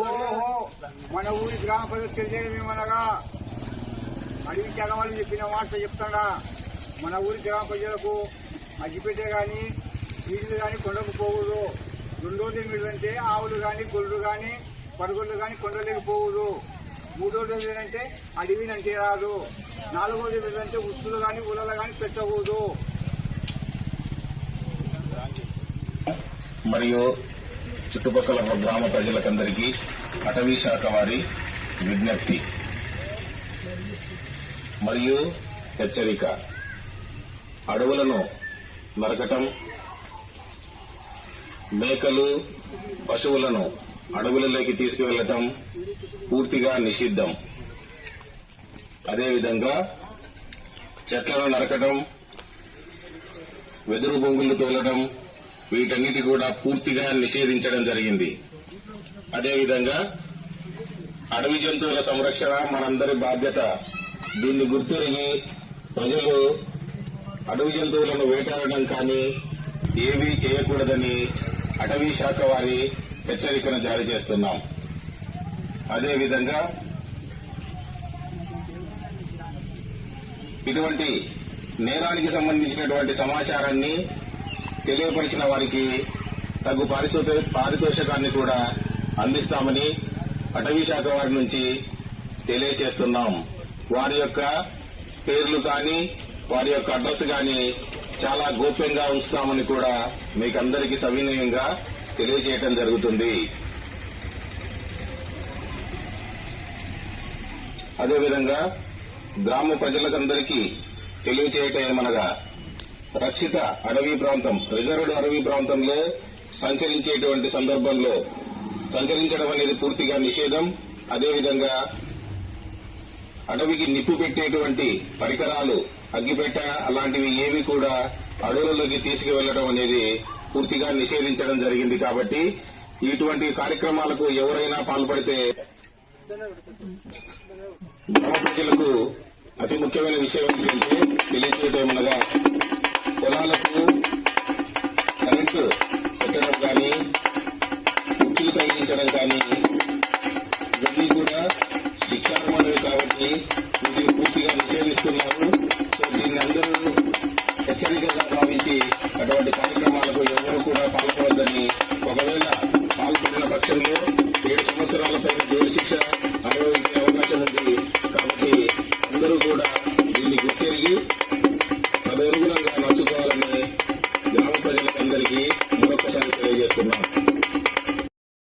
ఓహో మన ఊరి గ్రామ ప్రజలు తెలియజేయమేమనగా అడవి శాఖ వాళ్ళు చెప్పిన మాట చెప్తాడా? మన ఊరి గ్రామ ప్రజలకు అగ్గిపెట్టే కానీ వీళ్ళు కానీ కొండకు పోకూడదు రెండోది ఏంటంటే ఆవులు కానీ గొర్రెలు కానీ పరుగుళ్ళు కానీ కొండలేకి పోకూడదు మూడోది ఏంటంటే అడవిని అంటే రాదు. నాలుగోది ఏంటంటే ఉస్తులు కానీ ఉలలు కానీ పెట్టకూడదు. మరియు చుట్టుపక్కల గ్రామ ప్రజలకందరికీ అటవీ శాఖ వారి విజ్ఞప్తి. మరియు హెచ్చరిక. అడవులను నరకటం మేకలు పశువులను అడవులలోకి తీసుకువెళ్ళటం పూర్తిగా నిషిద్ధం. అదేవిధంగా చెట్లను నరకటం వెదురు బొంగులు తోలటం వీటన్నిటి కూడా పూర్తిగా నిషేధించడం జరిగింది. అదేవిధంగా అడవి జంతువుల సంరక్షణ మనందరి బాధ్యత. దీన్ని గుర్తిరిగి ప్రజలు అడవి జంతువులను వేటాడడం కానీ ఏవీ చేయకూడదని అటవీ శాఖ వారి హెచ్చరికను జారీ చేస్తున్నాం. అదేవిధంగా ఇటువంటి నేరానికి సంబంధించినటువంటి సమాచారాన్ని తెలియపరిచిన వారికి తగు పారిశోధ పారితోషికాన్ని కూడా అందిస్తామని అటవీ శాఖ వారి నుంచి తెలియచేస్తున్నాం. వారి యొక్క పేర్లు కానీ వారి యొక్క అడ్రస్ కానీ చాలా గోప్యంగా ఉంచుతామని కూడా మీకు అందరికీ సవినయంగా తెలియజేయటం జరుగుతుంది. అదేవిధంగా గ్రామ ప్రజలకందరికీ తెలియచేయటం ఏమనగా రక్షిత అడవి ప్రాంతం రిజర్వ్డ్ అడవి ప్రాంతంలో సంచరించేటువంటి సందర్భంలో సంచరించడం అనేది పూర్తిగా నిషేధం. అదేవిధంగా అడవికి నిప్పు పెట్టేటువంటి పరికరాలు అగ్గిపెట్ట అలాంటివి ఏవి కూడా అడవులలోకి తీసుకువెళ్ళడం అనేది పూర్తిగా నిషేధించడం జరిగింది కాబట్టి ఇటువంటి కార్యక్రమాలకు ఎవరైనా పాల్పడితే గ్రామ ప్రజలకు అతి ముఖ్యమైన విషయం ఏంటంటే తెలియజేయటమనగా ఉచ్చులు కానీ ఇవన్నీ కూడా శిక్షార్హమైనవి కాబట్టి వీటిని పూర్తిగా నిషేధిస్తున్నారు. సో దీన్ని అందరూ హెచ్చరికగా భావించి అటువంటి కార్యక్రమాలు